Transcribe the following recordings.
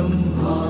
灯旁。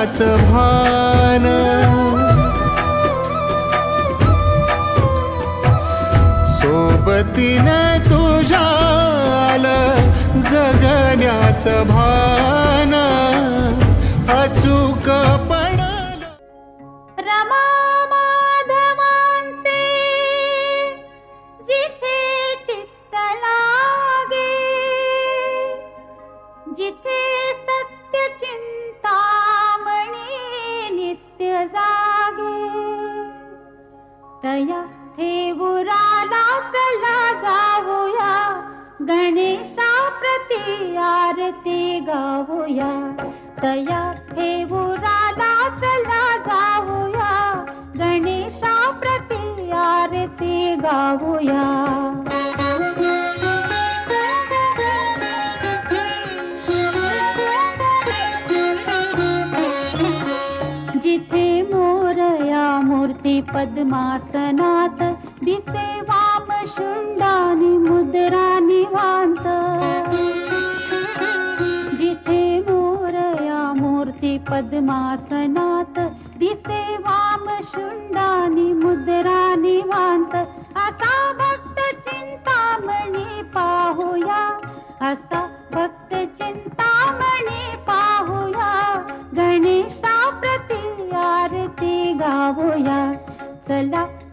त्याच भान. सोबतीनं तुझ्या जगण्याचं भान. तया ठेवुराला चला जाऊया. गणेशा प्रती आरती गाऊया. तया ठेवुराला चला जाऊया. गणेशा प्रती आरती गाऊया. पद्मासनात दिसे वाम शुंडानी मुद्रा निवांत जिथे मोरया मूर्ती पद्मासनात दिसे वाम शुंडानी मुद्रा निवांत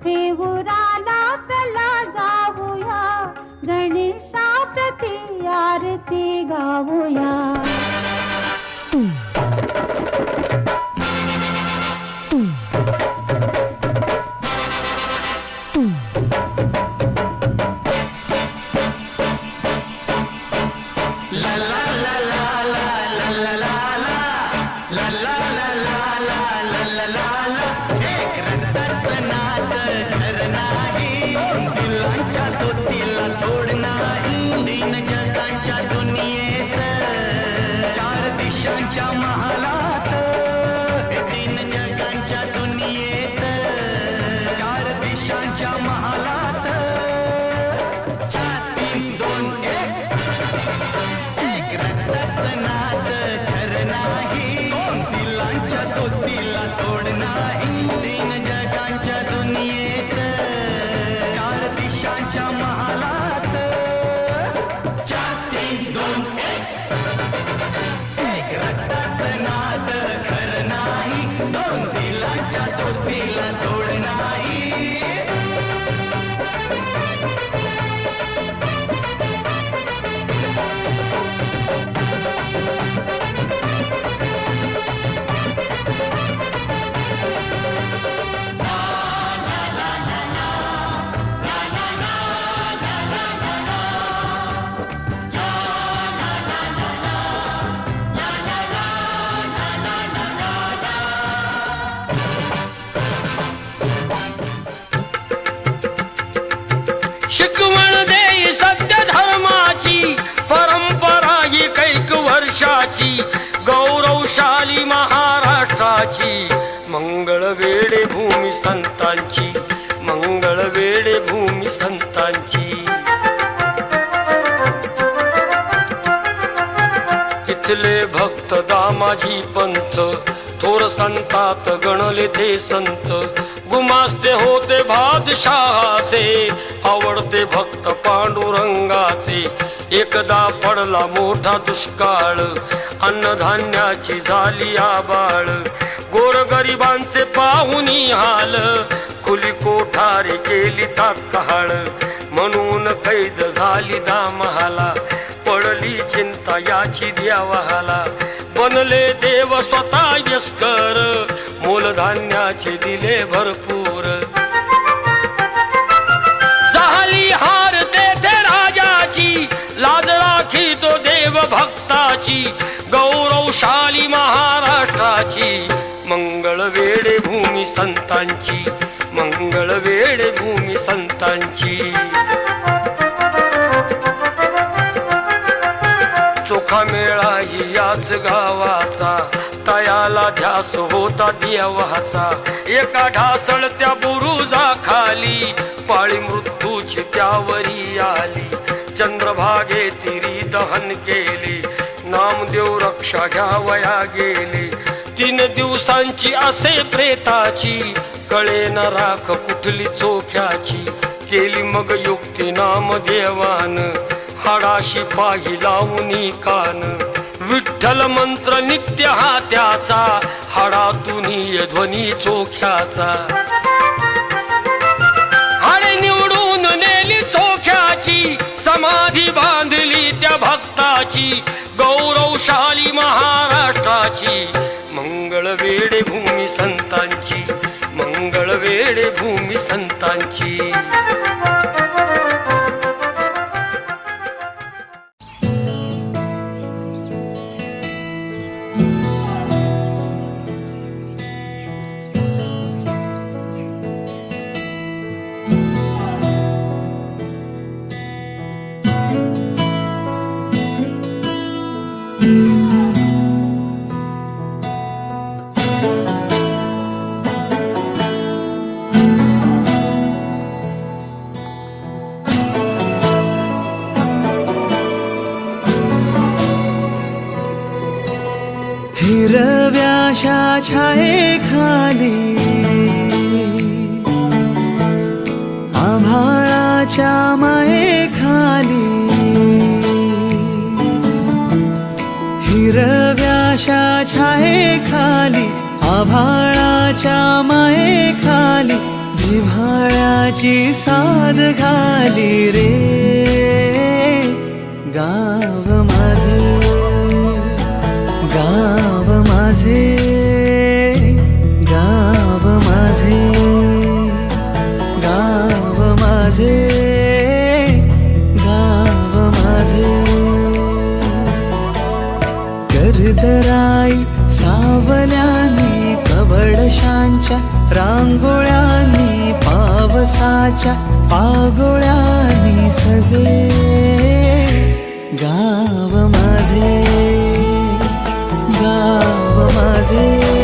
देऊराला चला जाऊया. गणेशा प्रती आरती गाऊया. झाली महाराष्ट्राची. मंगळ वेळे भूमी संतांची. मंगळ वेळे भूमी संतांची. तिथले भक्त दामाजी पंथ थोर संतात गणले ते संत. गुमास्ते होते भादशहाचे आवडते भक्त पांडुरंगाचे. एकदा पडला मोठा दुष्काळ अन्नधान्याची झाली आबाळ. गोरगरिबांचे पाहुनी हाल. खुली कोठारी केली तात्काळ. म्हणून कैद झाली दामहाला. पडली चिंता याची द्यावाला बनले देव स्वतः यस्कर मूलधान्याचे दिले भरपूर. महाराष्ट्राची गौरवशाली महाराष्ट्राची. मंगळ वेळे भूमी संतांची मंगळ वेळे भूमी संतांची. चोखा मेळा ही याच गावाचा तयाला ध्यास होता देवाचा. एका ढासळत्या बुरुजा खाली पाळी मृत्यूची त्यावरी आली. चंद्रभागे तिरी दहन केले नामदेव रक्षा घ्यावया गेले. तीन दिवसांची असे प्रेताची कळे न राख कुठली चोख्याची. केली मग युक्ती नामदेवान हाडाशी पाही लावून कान विठ्ठल मंत्र नित्य हा त्याचा हाडातून ध्वनी चोख्याचा. हाडे निवडून नेली चोख्याची समाधी बांधली भक्ताची गौरवशाली महाराष्ट्राची. मंगळ वेडे भूमी संतांची मंगळ वेडे भूमी संतांची. हिरव्याशा छाये खाली आभाळाच्या माये खाली जिव्हाळ्याची साध घाली रे. गाव माझे गाव माझे गाव माझे गाव माझे. वडशांच्या रांगोळ्यांनी पावसाच्या पागोळ्यांनी सजे. गाव माझे गाव माझे.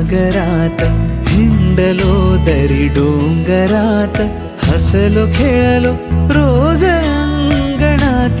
सागरात हिंडलो दरी डोंगरात हसलो खेळलो रोज अंगणात.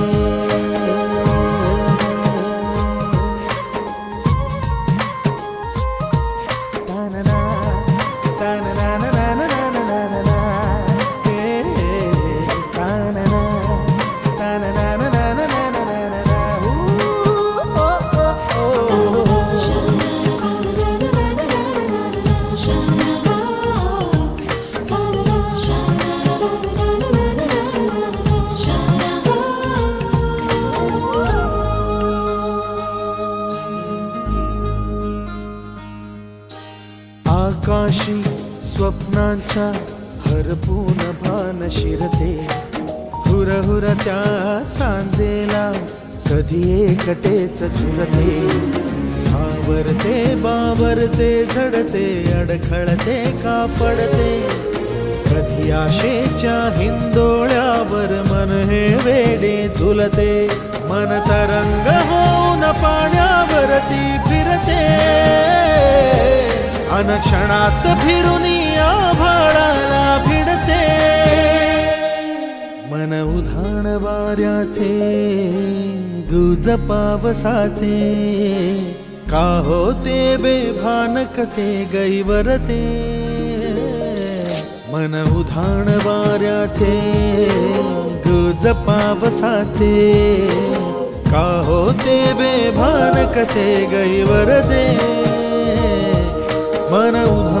याशेच्या हिंदोळ्यावर मन हे वेडे झुलते. मन तरंग होऊन पाण्यावरती फिरते. अनक्षणात फिरून आभाळाला भिडते. मन उधाण वाऱ्याचे गुज पावसाचे का होते बेभान कसे गैवरते? मन उधाण वाऱ्याचे गज पावसाचे का होते बेभान कसे गैवरते मन उधाण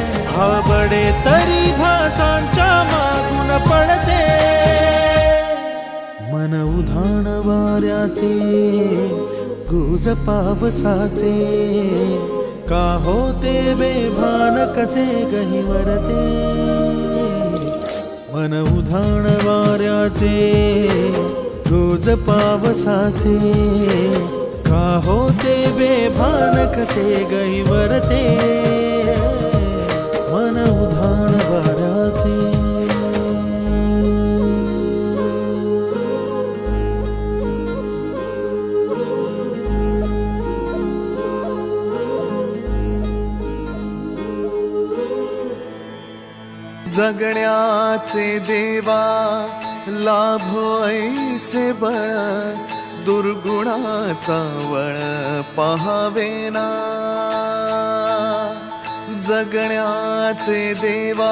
भाबडे तरी भासांच्या मागून पडते. मन उधाण वाऱ्याचे गुज पावसाचे का होते बेभान कसे गहिवरते मन उधाण वाऱ्याचे रोज पावसाचे का होते बेभान कसे गैवरते जगण्याचे देवा लाभो ऐसे बळ दुर्गुणाचा वळ पहावेना जगण्याचे देवा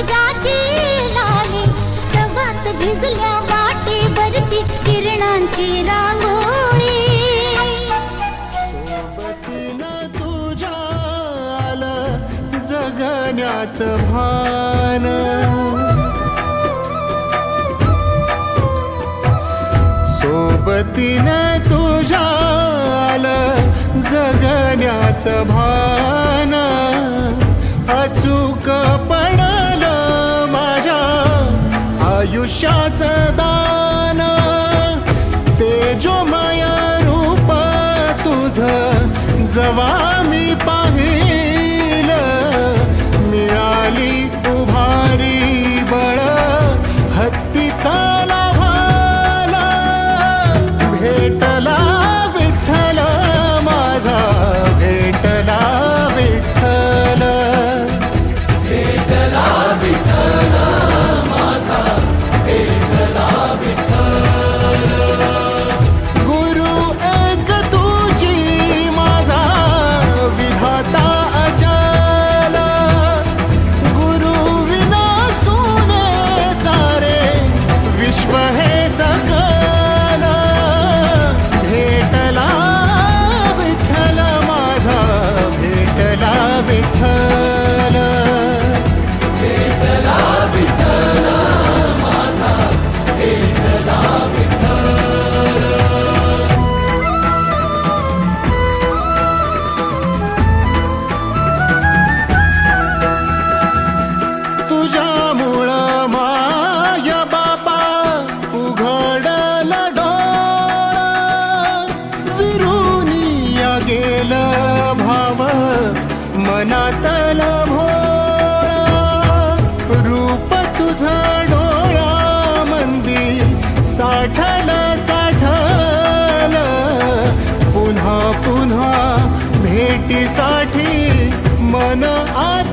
अनक्षितिजाची लाली तवात भिजल्या वाटे भरती किरणांची रांगोळी. सोबतीनं तुझ्या आलं जगण्याचं भान. सोबतीनं तुझ्या आलं जगण्याचं भान. अचूकपणा आयुष्याचं दान. तेजोमय रूप तुझ जवा मी पाहिल मिळाली साठी मन आत